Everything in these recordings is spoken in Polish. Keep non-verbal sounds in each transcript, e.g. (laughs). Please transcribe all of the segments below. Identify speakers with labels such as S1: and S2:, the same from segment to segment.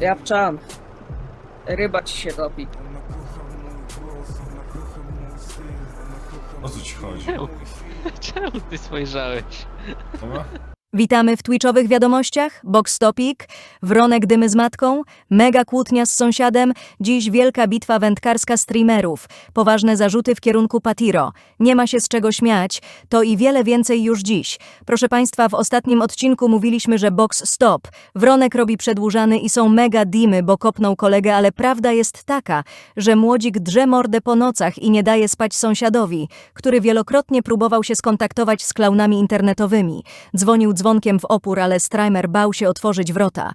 S1: Japczan. Ryba ci się robi.
S2: O co ci chodzi?
S3: Czemu? (laughs) Czemu ty spojrzałeś?
S2: Dobra?
S4: Witamy w Twitchowych wiadomościach. Box Topic, Wronek dymy z matką, mega kłótnia z sąsiadem, dziś wielka bitwa wędkarska streamerów, poważne zarzuty w kierunku Patiro. Nie ma się z czego śmiać, to i wiele więcej już dziś. Proszę Państwa, w ostatnim odcinku mówiliśmy, że Box Stop. Wronek robi przedłużany i są mega dimy, bo kopnął kolegę, ale prawda jest taka, że młodzik drze mordę po nocach i nie daje spać sąsiadowi, który wielokrotnie próbował się skontaktować z klaunami internetowymi. Dzwonił dzwonkiem w opór, ale Strimer bał się otworzyć wrota.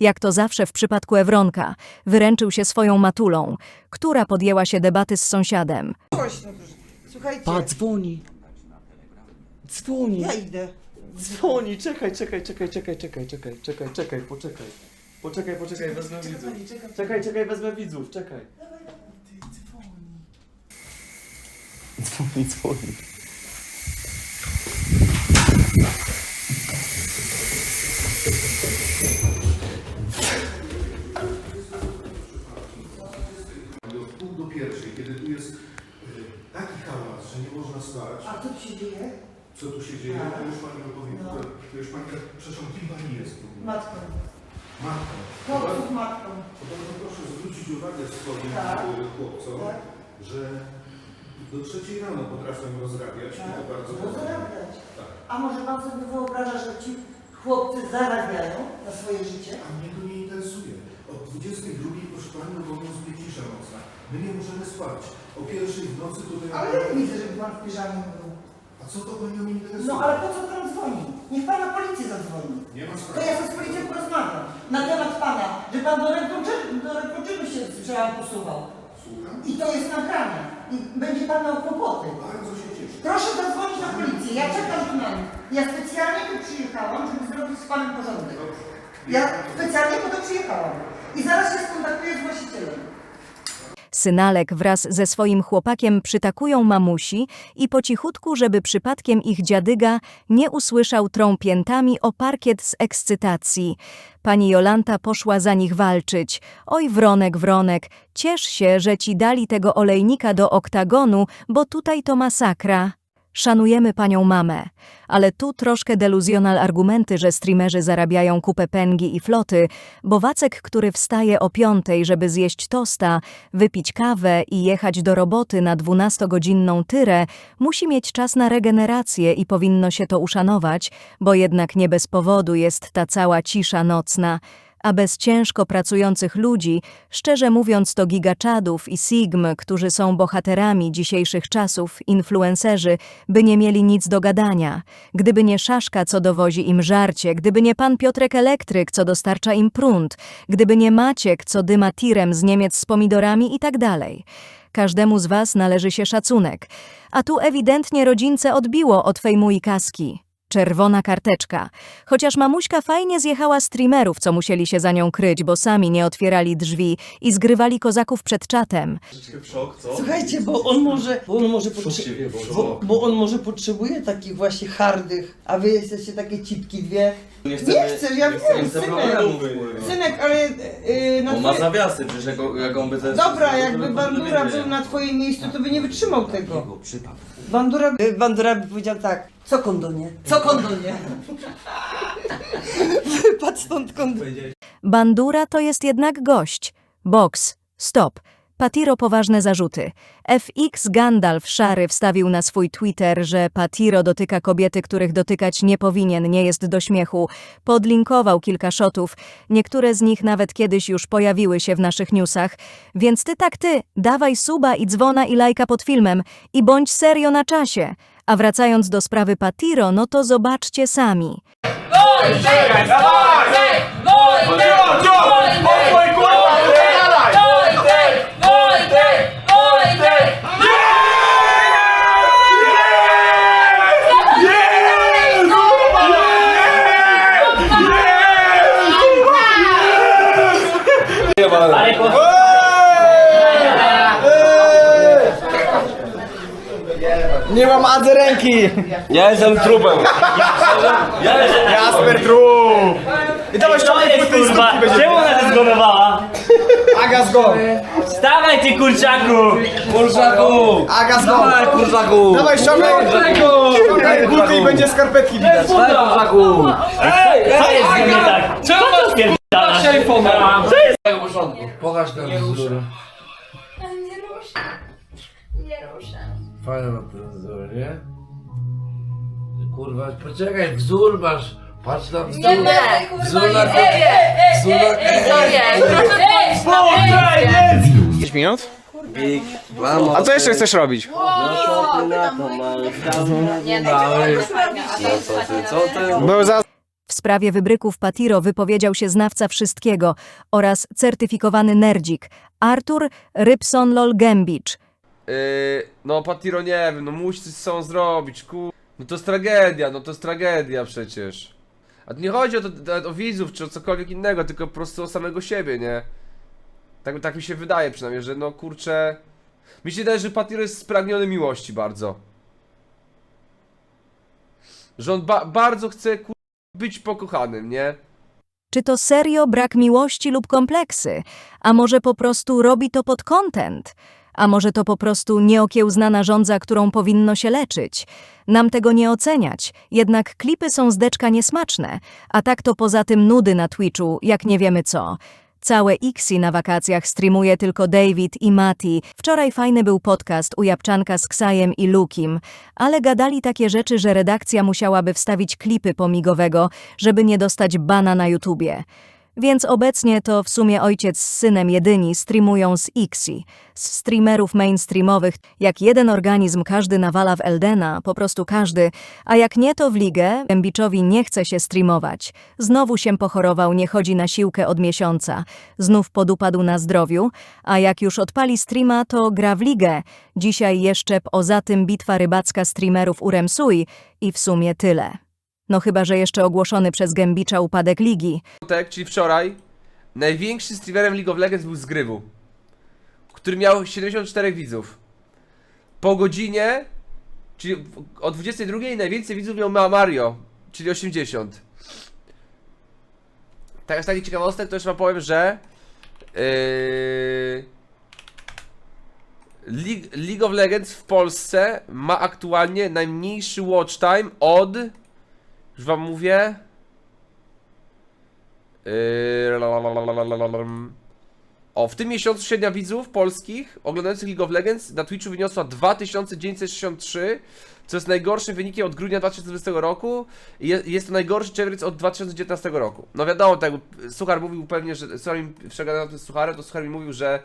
S4: Jak to zawsze w przypadku Ewronka, wyręczył się swoją matulą, która podjęła się debaty z sąsiadem.
S5: Głośno, proszę. Słuchajcie,
S6: Pa, dzwoni. Dzwoni.
S5: ja idę.
S6: Dzwoni, czekaj, czekaj, czekaj, czekaj, czekaj, czekaj, czekaj, czekaj, poczekaj. Poczekaj, poczekaj, wezmę widzów. Czekaj, czekaj, wezmę widzów, czekaj. Dzwoni, dzwoni.
S7: Tu jest y, taki hałas, że nie można spać.
S5: A co tu się dzieje?
S7: Co tu się dzieje? To już pani opowie.
S5: No.
S7: To, już pani, tak- przepraszam, kim pani jest?
S5: Matką.
S7: Matką.
S5: Chłopców matką.
S7: To bardzo proszę zwrócić uwagę swoim
S5: Tak.
S7: y, chłopcom,
S5: Tak.
S7: że do trzeciej rano potrafią rozrabiać i to bardzo
S5: zarabiać.
S7: Tak.
S5: A może pan sobie wyobraża, że ci chłopcy zarabiają na swoje życie?
S7: A mnie to nie interesuje. Od 22 proszę pani obowiązuje cisza nocna. My nie możemy spać. O pierwszej w nocy tutaj...
S5: Ale ja nie widzę, żeby pan w piżamie był.
S7: A co to panią interesuje?
S5: No ale po co pan dzwoni? Niech pan na policję zadzwoni.
S7: Nie ma
S5: To
S7: sprawy.
S5: ja ze z policją porozmawiam. Na temat pana, że pan do rękoczynu się słyszałam posuwał.
S7: Słucham?
S5: I to jest nagrane. I będzie pan miał kłopoty.
S7: Bardzo się cieszę.
S5: Proszę zadzwonić na policję. Ja czekam nich. Ja specjalnie tu przyjechałam, żeby zrobić z panem porządek.
S7: Dobrze.
S5: Ja specjalnie po to przyjechałam. I zaraz się skontaktuję z właścicielem.
S4: Synalek wraz ze swoim chłopakiem przytakują mamusi i po cichutku, żeby przypadkiem ich dziadyga nie usłyszał trąpiętami o parkiet z ekscytacji. Pani Jolanta poszła za nich walczyć. Oj, wronek, wronek, ciesz się, że ci dali tego olejnika do oktagonu, bo tutaj to masakra. Szanujemy panią mamę, ale tu troszkę deluzjonal argumenty, że streamerzy zarabiają kupę pęgi i floty, bo Wacek, który wstaje o piątej, żeby zjeść tosta, wypić kawę i jechać do roboty na dwunastogodzinną tyrę, musi mieć czas na regenerację i powinno się to uszanować, bo jednak nie bez powodu jest ta cała cisza nocna. A bez ciężko pracujących ludzi, szczerze mówiąc to gigaczadów i sigm, którzy są bohaterami dzisiejszych czasów, influencerzy, by nie mieli nic do gadania. Gdyby nie Szaszka, co dowozi im żarcie, gdyby nie pan Piotrek Elektryk, co dostarcza im prąd, gdyby nie Maciek, co dyma tirem z Niemiec z pomidorami i tak dalej. Każdemu z was należy się szacunek. A tu ewidentnie rodzince odbiło od fejmu i kaski. Czerwona karteczka. Chociaż mamuśka fajnie zjechała streamerów, co musieli się za nią kryć, bo sami nie otwierali drzwi i zgrywali kozaków przed czatem.
S6: Troszeczkę w szok, co?
S5: Słuchajcie, bo on może, bo on może,
S6: Szok
S5: potrze-
S6: się
S5: bo, bo on może potrzebuje takich właśnie hardych, a wy jesteście takie cipki dwie.
S6: Nie
S5: Nie chcesz, ja
S6: nie
S5: wiem,
S6: chcemy
S5: synek.
S6: kurwa.
S5: Synek, ale yy, na
S6: On ma
S5: twoje...
S6: zawiasy, przecież jak, on- jak on by te...
S5: Dobra,
S6: to
S5: jakby
S6: by-
S5: Bandura był na twoim miejscu, to by nie wytrzymał tego. Bandura, y, Bandura by powiedział tak, co kondonie? Co kondonie? (laughs) Wypadł stąd kondonie.
S4: Bandura to jest jednak gość. Box. Stop. Patiro poważne zarzuty. FX Gandalf Szary wstawił na swój Twitter, że Patiro dotyka kobiety, których dotykać nie powinien, nie jest do śmiechu. Podlinkował kilka shotów. Niektóre z nich nawet kiedyś już pojawiły się w naszych newsach. Więc ty tak ty, dawaj suba i dzwona i lajka pod filmem i bądź serio na czasie. A wracając do sprawy Patiro, no to zobaczcie sami.
S6: Nie mam adzy ręki!
S8: Ja jestem trupem.
S6: Jasper trup! I dawaj ściągnij płyty i
S8: Kurwa,
S6: stópki będzie.
S8: czemu ona się zgonowała?
S6: Aga zgon!
S8: Wstawaj ty kurczaku! Kurczaku!
S6: Aga zgon!
S8: Dawaj kurczaku!
S6: Dawaj ściągaj! Ściągaj buty i będzie skarpetki widać.
S8: Dawaj kurczaku! Co jest z nim nie tak? Czemu to spierdalasz? Co jest?
S9: Pokaż ten wzór.
S10: Nie ruszę. Nie
S9: ma ten wzór, nie? Kurwa, poczekaj, wzór masz. Patrz na wzór.
S10: Nie kurwa
S9: Wzór
S10: nie
S9: na
S10: ej, ej, ej,
S9: wzór
S10: ej,
S9: na
S10: ej. Ej,
S8: nie!
S6: 5 minut?
S9: Big, mamo.
S6: A co jeszcze chcesz robić?
S9: Co ty na to masz?
S10: Nie, no
S9: Co ty?
S6: Był za...
S4: W sprawie wybryków Patiro wypowiedział się znawca wszystkiego oraz certyfikowany nerdzik Artur Rybson Lol Gembicz.
S11: Yy, no Patiro nie wiem, no musi coś z sobą zrobić, ku... No to jest tragedia, no to jest tragedia przecież. A tu nie chodzi o, to, o widzów czy o cokolwiek innego, tylko po prostu o samego siebie, nie? Tak, tak mi się wydaje przynajmniej, że no kurczę... Mi się wydaje, że Patiro jest spragniony miłości bardzo. Że on ba bardzo chce kur... być pokochanym, nie?
S4: Czy to serio brak miłości lub kompleksy? A może po prostu robi to pod content? A może to po prostu nieokiełznana żądza, którą powinno się leczyć? Nam tego nie oceniać, jednak klipy są zdeczka niesmaczne, a tak to poza tym nudy na Twitchu, jak nie wiemy co. Całe Xi na wakacjach streamuje tylko David i Mati. Wczoraj fajny był podcast u Japczanka z Ksajem i Lukim, ale gadali takie rzeczy, że redakcja musiałaby wstawić klipy pomigowego, żeby nie dostać bana na YouTubie. Więc obecnie to w sumie ojciec z synem jedyni streamują z Xi. Z streamerów mainstreamowych, jak jeden organizm każdy nawala w Eldena, po prostu każdy, a jak nie to w ligę, Gębiczowi nie chce się streamować. Znowu się pochorował, nie chodzi na siłkę od miesiąca. Znów podupadł na zdrowiu, a jak już odpali streama, to gra w ligę. Dzisiaj jeszcze poza tym bitwa rybacka streamerów u Remsui i w sumie tyle. No chyba, że jeszcze ogłoszony przez Gębicza upadek ligi.
S11: piątek, czyli wczoraj, największym streamerem League of Legends był Zgrywu, który miał 74 widzów. Po godzinie, czyli o 22 najwięcej widzów miał Ma- Mario, czyli 80. Tak, z takich ciekawostek to jeszcze wam powiem, że yy, League, League of Legends w Polsce ma aktualnie najmniejszy watch time od już wam mówię. O, w tym miesiącu średnia widzów polskich oglądających League of Legends na Twitchu wyniosła 2963, co jest najgorszym wynikiem od grudnia 2020 roku i je- jest to najgorszy czerwiec od 2019 roku. No wiadomo, tak, Suchar mówił pewnie, że Suchar mi przegadał z Sucharem, to Suchar mi mówił, że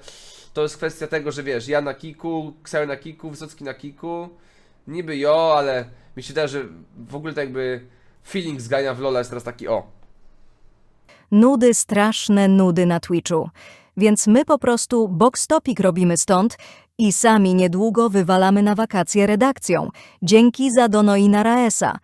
S11: to jest kwestia tego, że wiesz, ja na kiku, Ksajo na kiku, Wysocki na kiku, niby jo, ale mi się wydaje, że w ogóle tak jakby feeling zgania w Lola jest teraz taki o.
S4: Nudy, straszne nudy na Twitchu. Więc my po prostu box topic robimy stąd i sami niedługo wywalamy na wakacje redakcją. Dzięki za Dono i.